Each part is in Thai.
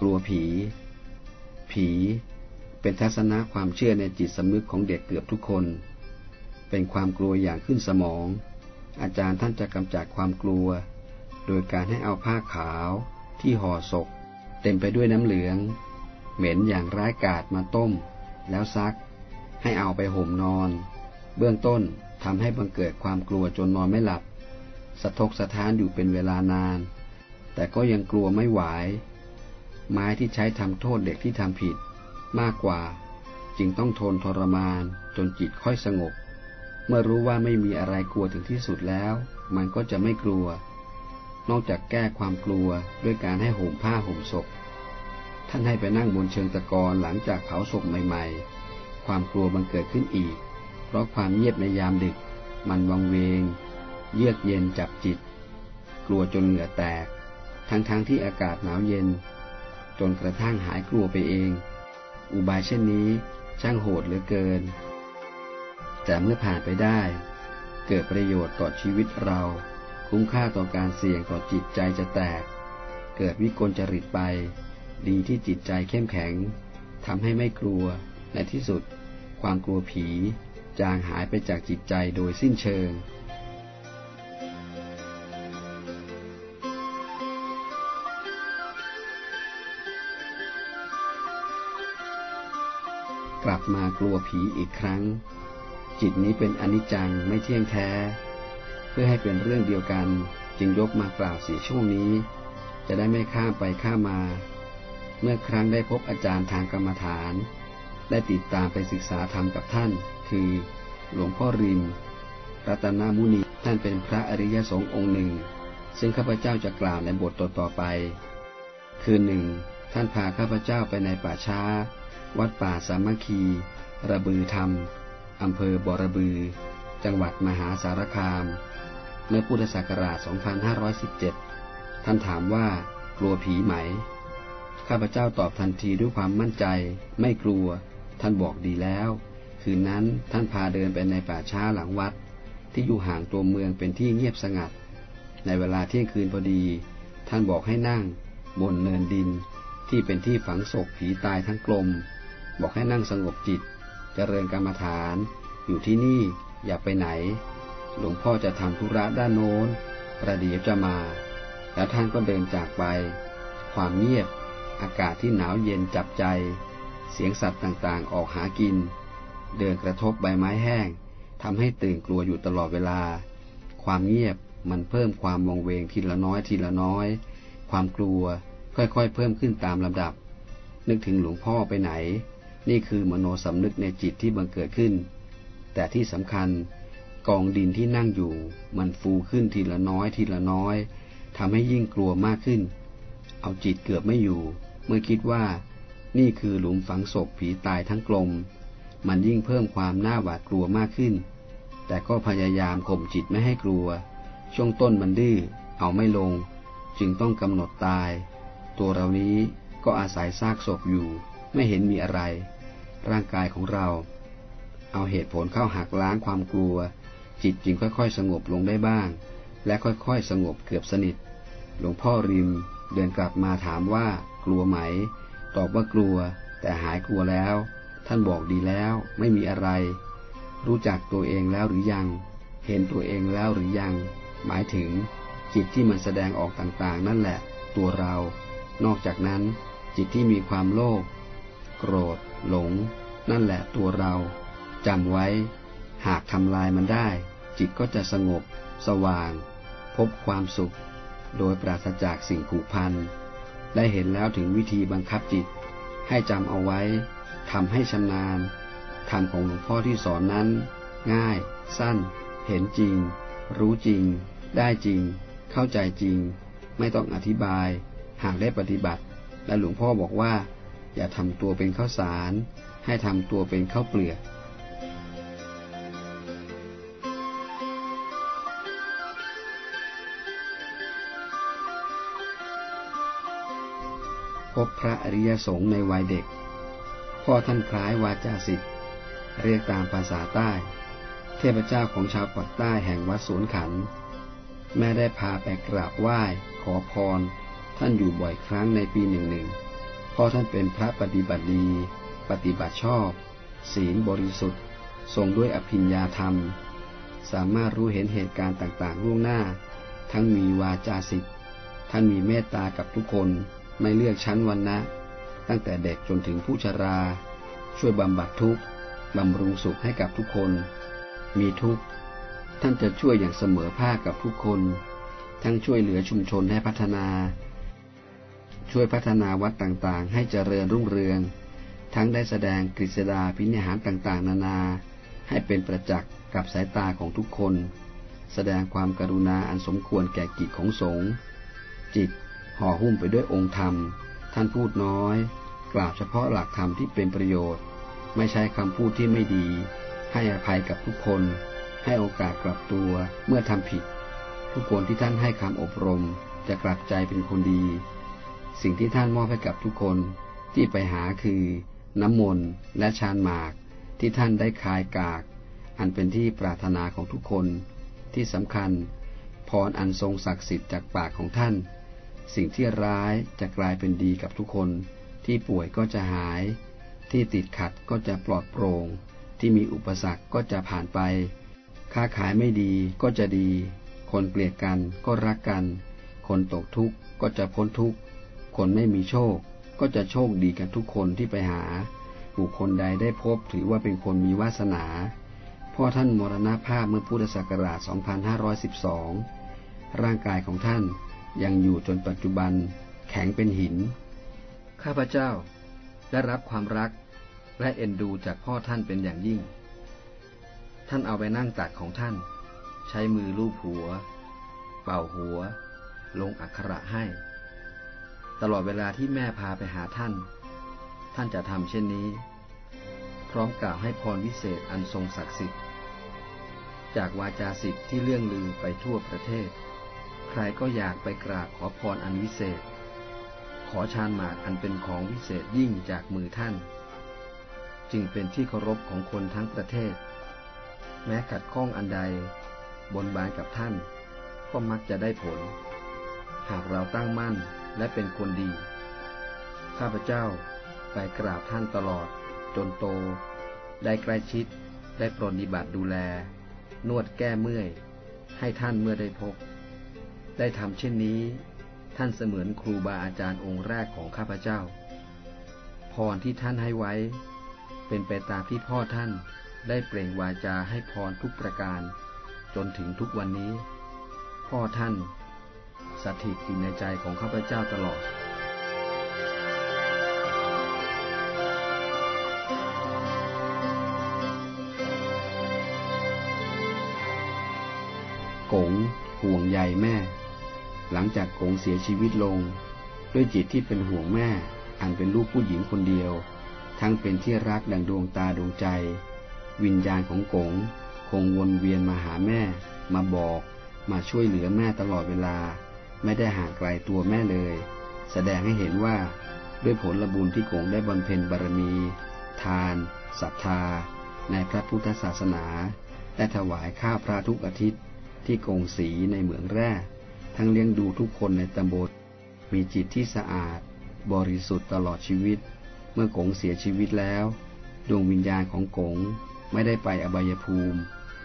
กลัวผี ผี เป็นทัศนะความเชื่อในจิตสำนึกของเด็กเกือบทุกคน เป็นความกลัวอย่างขึ้นสมอง อาจารย์ท่านจะกำจัดความกลัว โดยการให้เอาผ้าขาวที่ห่อศพ เต็มไปด้วยน้ำเหลือง เหม็นอย่างร้ายกาจมาต้ม แล้วซัก ให้เอาไปห่มนอน เบื้องต้นทำให้บังเกิดความกลัวจนนอนไม่หลับ สะทกสะท้านอยู่เป็นเวลานาน แต่ก็ยังกลัวไม่ไหว ไม้ที่ใช้ทำโทษเด็กที่ทำผิด มากกว่า จึงต้องทนทรมาน จนจิตค่อยสงบ เมื่อรู้ว่าไม่มีอะไรกลัวถึงที่สุดแล้ว มันก็จะไม่กลัว นอกจากแก้ความกลัวด้วยการให้ห่มผ้าห่มศพ ท่านให้ไปนั่งบนเชิงตะกอนหลังจากเผาศพใหม่ ๆ ความกลัวบังเกิดขึ้นอีก เพราะความเงียบในยามดึก มันวังเวง เยือกเย็นจับจิต กลัวจนเหงื่อแตก ทั้งๆทที่อากาศหนาวเย็น จนกระทั่งหายกลัวไปเอง อุบายเช่นนี้ช่างโหดเหลือเกิน แต่เมื่อผ่านไปได้ เกิดประโยชน์ต่อชีวิตเรา คุ้มค่าต่อการเสี่ยงต่อจิตใจจะแตก เกิดวิกลจริตไป ดีที่จิตใจเข้มแข็งทำให้ไม่กลัว ในที่สุด ความกลัวผี จางหายไปจากจิตใจโดยสิ้นเชิง กลับมากลัวผีอีกครั้ง จิตนี้เป็นอนิจจังไม่เที่ยงแท้ เพื่อให้เป็นเรื่องเดียวกันจึงยกมากล่าวเสียช่วงนี้ จะได้ไม่ข้ามไปข้ามมา เมื่อครั้งได้พบอาจารย์ทางกรรมฐาน ได้ติดตามไปศึกษาธรรมกับท่าน คือหลวงพ่อริมรัตนามุนีท่านเป็นพระอริยสงฆ์องค์หนึ่ง ซึ่งข้าพเจ้าจะกล่าวในบทต่อๆไป คือหนึ่งท่านพาข้าพเจ้าไปในป่าช้า วัดป่าสามัคคี ระบือธรรม อำเภอบอระบือ จังหวัดมหาสารคาม เมื่อพุทธศักราช 2517 ท่านถามว่า กลัวผีไหม ข้าพเจ้าตอบทันทีด้วยความมั่นใจ ไม่กลัว ท่านบอกดีแล้ว คืนนั้นท่านพาเดินไปในป่าช้าหลังวัด ที่อยู่ห่างตัวเมืองเป็นที่เงียบสงัด ในเวลาเที่ยงคืนพอดี ท่านบอกให้นั่ง บนเนินดินที่เป็นที่ฝังศพผีตายทั้งกลม บอกให้นั่งสงบจิตเจริญกรรมฐาน อยู่ที่นี่อย่าไปไหน หลวงพ่อจะทำธุระด้านโน้น ประเดี๋ยวจะมา แล้วท่านก็เดินจากไป ความเงียบ อากาศที่หนาวเย็นจับใจ เสียงสัตว์ต่างๆ ออกหากิน เดินกระทบใบไม้แห้งทำให้ตื่นกลัวอยู่ตลอดเวลา ความเงียบมันเพิ่มความวงเวงทีละน้อยทีละน้อย ความกลัวค่อยๆเพิ่มขึ้นตามลำดับ นึกถึงหลวงพ่อไปไหน นี่คือมโนสำนึกในจิตที่บังเกิดขึ้น แต่ที่สำคัญกองดินที่นั่งอยู่ มันฟูขึ้นทีละน้อยทีละน้อยทำให้ยิ่งกลัวมากขึ้น เอาจิตเกือบไม่อยู่ เมื่อคิดว่า นี่คือหลุมฝังศพผีตายทั้งกลม มันยิ่งเพิ่มความน่าหวาดกลัวมากขึ้น แต่ก็พยายามข่มจิตไม่ให้กลัว ช่วงต้นมันดื้อ เอาไม่ลง จึงต้องกำหนดตาย ตัวเรานี้ก็อาศัยซากศพอยู่ ไม่เห็นมีอะไร ร่างกายของเรา เอาเหตุผลเข้าหักล้างความกลัว จิตจึงค่อยๆ สงบลงได้บ้าง และค่อยๆ สงบเกือบสนิท หลวงพ่อริมเดินกลับมาถามว่ากลัวไหม ตอบว่ากลัว แต่หายกลัวแล้ว ท่านบอกดีแล้ว ไม่มีอะไร รู้จักตัวเองแล้วหรือยัง เห็นตัวเองแล้วหรือยัง หมายถึง จิตที่มันแสดงออกต่างๆ นั่นแหละ ตัวเรา นอกจากนั้นจิตที่มีความโลภ โกรธ หลง นั่นแหละตัวเราจำไว้ หากทำลายมันได้ จิตก็จะสงบ สว่าง พบความสุข โดยปราศจากสิ่งผูกพันได้เห็นแล้วถึงวิธีบังคับจิต ให้จำเอาไว้ทำให้ชำนาญธรรมของหลวงพ่อที่สอนนั้น ง่าย สั้น เห็นจริง รู้จริง ได้จริง เข้าใจจริง ไม่ต้องอธิบาย หากได้ปฏิบัติ และหลวงพ่อบอกว่า อย่าทำตัวเป็นข้าวสาร ให้ทำตัวเป็นข้าวเปลือกพบพระอริยสงฆ์ในวัยเด็ก พ่อท่านคล้ายวาจาสิทธิ์เรียกตามภาษาใต้ เทพเจ้าของชาวปักใต้แห่งวัดสวนขัน แม่ได้พาไปกราบไหว้ ขอพร ท่านอยู่บ่อยครั้งในปีหนึ่งหนึ่ง พ่อท่านเป็นพระปฏิบัติดี ปฏิบัติชอบ ศีลบริสุทธิ์ ทรงด้วยอภิญญาธรรม สามารถรู้เห็นเหตุการณ์ต่างๆล่วงหน้า ทั้งมีวาจาสิทธิ์ท่านมีเมตตากับทุกคนไม่เลือกชั้นวันนะตั้งแต่เด็กจนถึงผู้ชรา ช่วยบำบัดทุกข์บำรุงสุขให้กับทุกคน มีทุกข์ ท่านจะช่วยอย่างเสมอภาคกับทุกคน ทั้งช่วยเหลือชุมชนให้พัฒนา ช่วยพัฒนาวัดต่างๆ ให้เจริญรุ่งเรือง ทั้งได้แสดงกฤษดาพินิหารต่างๆ นานา ให้เป็นประจักษ์กับสายตาของทุกคน แสดงความกรุณาอันสมควรแก่กิจของสงฆ์จิตห่อหุ้มไปด้วยองค์ธรรม ท่านพูดน้อย กล่าวเฉพาะหลักธรรมที่เป็นประโยชน์ ไม่ใช้คำพูดที่ไม่ดี ให้อภัยกับทุกคน ให้โอกาสกลับตัวเมื่อทำผิด ทุกคนที่ท่านให้คำอบรมจะกลับใจเป็นคนดี สิ่งที่ท่านมอบให้กับทุกคนที่ไปหาคือน้ำมนต์และชานหมาก ที่ท่านได้คายกาก อันเป็นที่ปรารถนาของทุกคนที่สำคัญ พรอันทรงศักดิ์สิทธิ์จากปากของท่าน สิ่งที่ร้ายจะกลายเป็นดีกับทุกคน ที่ป่วยก็จะหาย ที่ติดขัดก็จะปลอดโปร่งที่มีอุปสรรคก็จะผ่านไป ค้าขายไม่ดีก็จะดี คนเกลียดกันก็รักกัน คนตกทุกข์ก็จะพ้นทุกข์ คนไม่มีโชค ก็จะโชคดีกันทุกคนที่ไปหา บุคคลใดได้พบถือว่าเป็นคนมีวาสนา พ่อท่านมรณภาพเมื่อพุทธศักราช 2512 ร่างกายของท่านยังอยู่จนปัจจุบันแข็งเป็นหิน ข้าพเจ้าได้รับความรักและเอ็นดูจากพ่อท่านเป็นอย่างยิ่ง ท่านเอาไปนั่งตักของท่าน ใช้มือลูบหัว เป่าหัว ลงอักขระให้ ตลอดเวลาที่แม่พาไปหาท่าน ท่านจะทำเช่นนี้ พร้อมกล่าวให้พรวิเศษอันทรงศักดิ์สิทธิ์ จากวาจาสิทธิ์ที่เลื่องลือไปทั่วประเทศ ใครก็อยากไปกราบขอพรอันวิเศษ ขอชานหมากอันเป็นของวิเศษยิ่งจากมือท่าน จึงเป็นที่เคารพของคนทั้งประเทศ แม้ขัดข้องอันใด บนบานกับท่าน ก็มักจะได้ผล หากเราตั้งมั่น และเป็นคนดี ข้าพเจ้าไปกราบท่านตลอด จนโต ได้ใกล้ชิด ได้ปรนนิบัติดูแล นวดแก้เมื่อย ให้ท่านเมื่อได้พบ ได้ทำเช่นนี้ ท่านเสมือนครูบาอาจารย์องค์แรกของข้าพเจ้า พรที่ท่านให้ไว้ เป็นไปตามที่พ่อท่านได้เปล่งวาจาให้พรทุกประการ จนถึงทุกวันนี้ พ่อท่าน สถิตอยู่ในใจของข้าพเจ้าตลอด กงห่วงใยแม่ หลังจากกงเสียชีวิตลง ด้วยจิตที่เป็นห่วงแม่ อันเป็นลูกผู้หญิงคนเดียว ทั้งเป็นที่รักดังดวงตาดวงใจ วิญญาณของกงคงวนเวียนมาหาแม่ มาบอก มาช่วยเหลือแม่ตลอดเวลา ไม่ได้ห่างไกลตัวแม่เลย แสดงให้เห็นว่าด้วยผลบุญที่กงได้บำเพ็ญบารมี ทานศรัทธา ในพระพุทธศาสนา และถวายข้าวพระทุกอาทิตย์ ที่กงสีในเหมืองแร่ ทั้งเลี้ยงดูทุกคนในตำบลมีจิตที่สะอาด บริสุทธิ์ตลอดชีวิต เมื่อกงเสียชีวิตแล้ว ดวงวิญญาณของกงไม่ได้ไปอบายภูมิ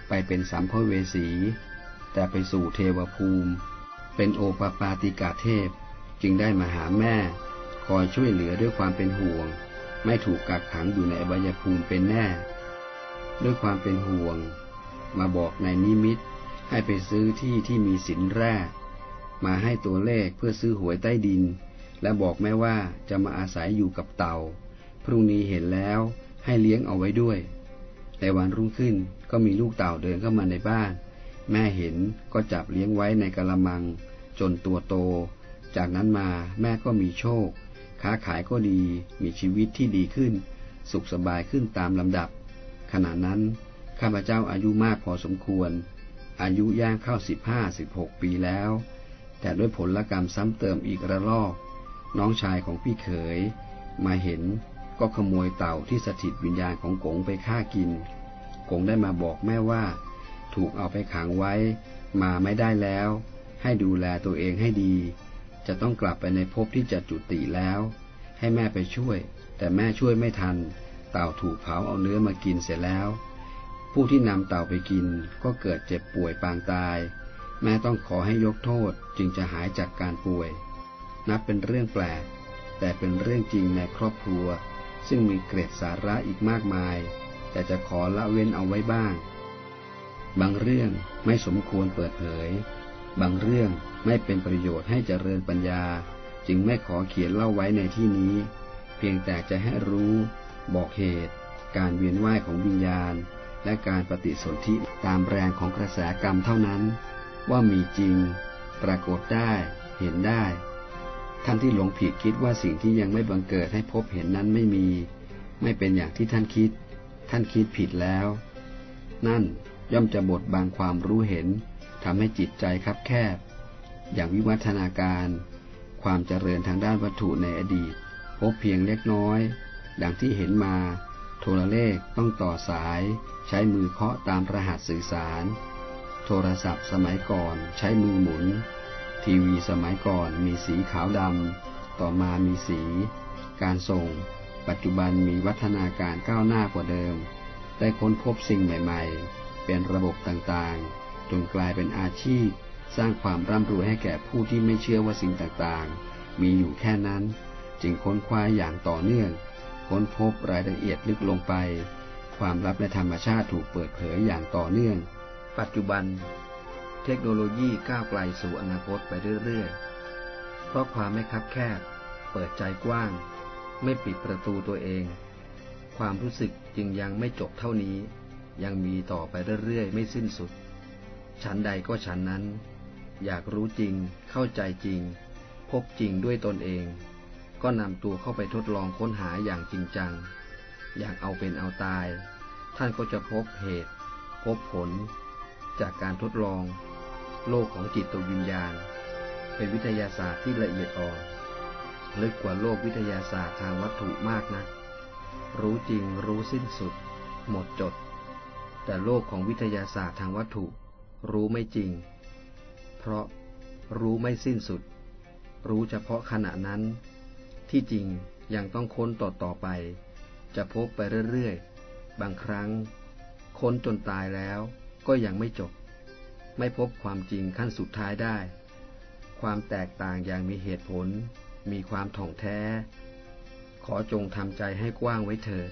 ไปเป็นสัมภเวสี แต่ไปสู่เทวภูมิ เป็นโอปปาติกาเทพ จึงได้มาหาแม่ คอยช่วยเหลือด้วยความเป็นห่วง ไม่ถูกกักขังอยู่ในอบายภูมิเป็นแน่ ด้วยความเป็นห่วง มาบอกในนิมิต ให้ไปซื้อที่ที่มีสินแร่มาให้ตัวเลขเพื่อซื้อหวยใต้ดิน และบอกแม่ว่าจะมาอาศัยอยู่กับเต่า พรุ่งนี้เห็นแล้วให้เลี้ยงเอาไว้ด้วยในวันรุ่งขึ้นก็มีลูกเต่าเดินเข้ามาในบ้าน แม่เห็นก็จับเลี้ยงไว้ในกระมัง จนตัวโต จากนั้นมาแม่ก็มีโชค ค้าขายก็ดี มีชีวิตที่ดีขึ้น สุขสบายขึ้นตามลำดับ ขณะนั้น ข้าพเจ้าอายุมากพอสมควร อายุย่างเข้าสิบห้าสิบหกปีแล้ว แต่ด้วยผลกรรมซ้ำเติมอีกระลอก น้องชายของพี่เขย มาเห็นก็ขโมยเต่าที่สถิตวิญญาณของกงไปฆ่ากิน กงได้มาบอกแม่ว่า ถูกเอาไปขังไว้มาไม่ได้แล้ว ให้ดูแลตัวเองให้ดี จะต้องกลับไปในภพที่จะจุติแล้ว ให้แม่ไปช่วย แต่แม่ช่วยไม่ทัน เต่าถูกเผาเอาเนื้อมากินเสร็จแล้ว ผู้ที่นำเต่าไปกินก็เกิดเจ็บป่วยปางตาย แม่ต้องขอให้ยกโทษจึงจะหายจากการป่วย นับเป็นเรื่องแปลก แต่เป็นเรื่องจริงในครอบครัว ซึ่งมีเกร็ดสาระอีกมากมาย แต่จะขอละเว้นเอาไว้บ้าง บางเรื่องไม่สมควรเปิดเผย บางเรื่องไม่เป็นประโยชน์ให้เจริญปัญญา จึงไม่ขอเขียนเล่าไว้ในที่นี้ เพียงแต่จะให้รู้ บอกเหตุ การเวียนว่ายของวิญญาณ และการปฏิสนธิตามแรงของกระแสกรรมเท่านั้น ว่ามีจริง ปรากฏได้ เห็นได้ ท่านที่หลงผิดคิดว่าสิ่งที่ยังไม่บังเกิดให้พบเห็นนั้นไม่มี ไม่เป็นอย่างที่ท่านคิด ท่านคิดผิดแล้ว นั่น ย่อมจะบดบังความรู้เห็นทำให้จิตใจคับแคบ อย่างวิวัฒนาการ ความเจริญทางด้านวัตถุในอดีต พบเพียงเล็กน้อย ดังที่เห็นมา โทรเลขต้องต่อสาย ใช้มือเคาะตามรหัสสื่อสาร โทรศัพท์สมัยก่อนใช้มือหมุน ทีวีสมัยก่อนมีสีขาวดำต่อมามีสี การส่ง ปัจจุบันมีวัฒนาการก้าวหน้ากว่าเดิม ได้ค้นพบสิ่งใหม่ ๆ เป็นระบบต่างๆ จนกลายเป็นอาชีพ สร้างความร่ำรวยให้แก่ผู้ที่ไม่เชื่อว่าสิ่งต่างๆ มีอยู่แค่นั้น จึงค้นคว้าอย่างต่อเนื่อง ค้นพบรายละเอียดลึกลงไป ความลับในธรรมชาติถูกเปิดเผยอย่างต่อเนื่อง ปัจจุบัน เทคโนโลยีก้าวไกลสู่อนาคตไปเรื่อยๆ เพราะความไม่คับแคบ เปิดใจกว้าง ไม่ปิดประตูตัวเอง ความรู้สึกจึงยังไม่จบเท่านี้ ยังมีต่อไปเรื่อยๆ ไม่สิ้นสุดฉันใดก็ฉันนั้น อยากรู้จริง เข้าใจจริง พบจริงด้วยตนเอง ก็นำตัวเข้าไปทดลองค้นหาอย่างจริงจัง อย่างเอาเป็นเอาตาย ท่านก็จะพบเหตุ พบผล จากการทดลอง โลกของจิตวิญญาณ เป็นวิทยาศาสตร์ที่ละเอียดอ่อนลึกกว่าโลกวิทยาศาสตร์ทางวัตถุมากนะัก รู้จริงรู้สิ้นสุด หมดจด แต่โลกของวิทยาศาสตร์ทางวัตถุ รู้ไม่จริง เพราะรู้ไม่สิ้นสุด รู้เฉพาะขณะนั้น ที่จริงยังต้องค้นต่อต่อไป จะพบไปเรื่อยๆ บางครั้ง ค้นจนตายแล้วก็ยังไม่จบ ไม่พบความจริงขั้นสุดท้ายได้ ความแตกต่างอย่างมีเหตุผล มีความถ่องแท้ ขอจงทำใจให้กว้างไว้เถิด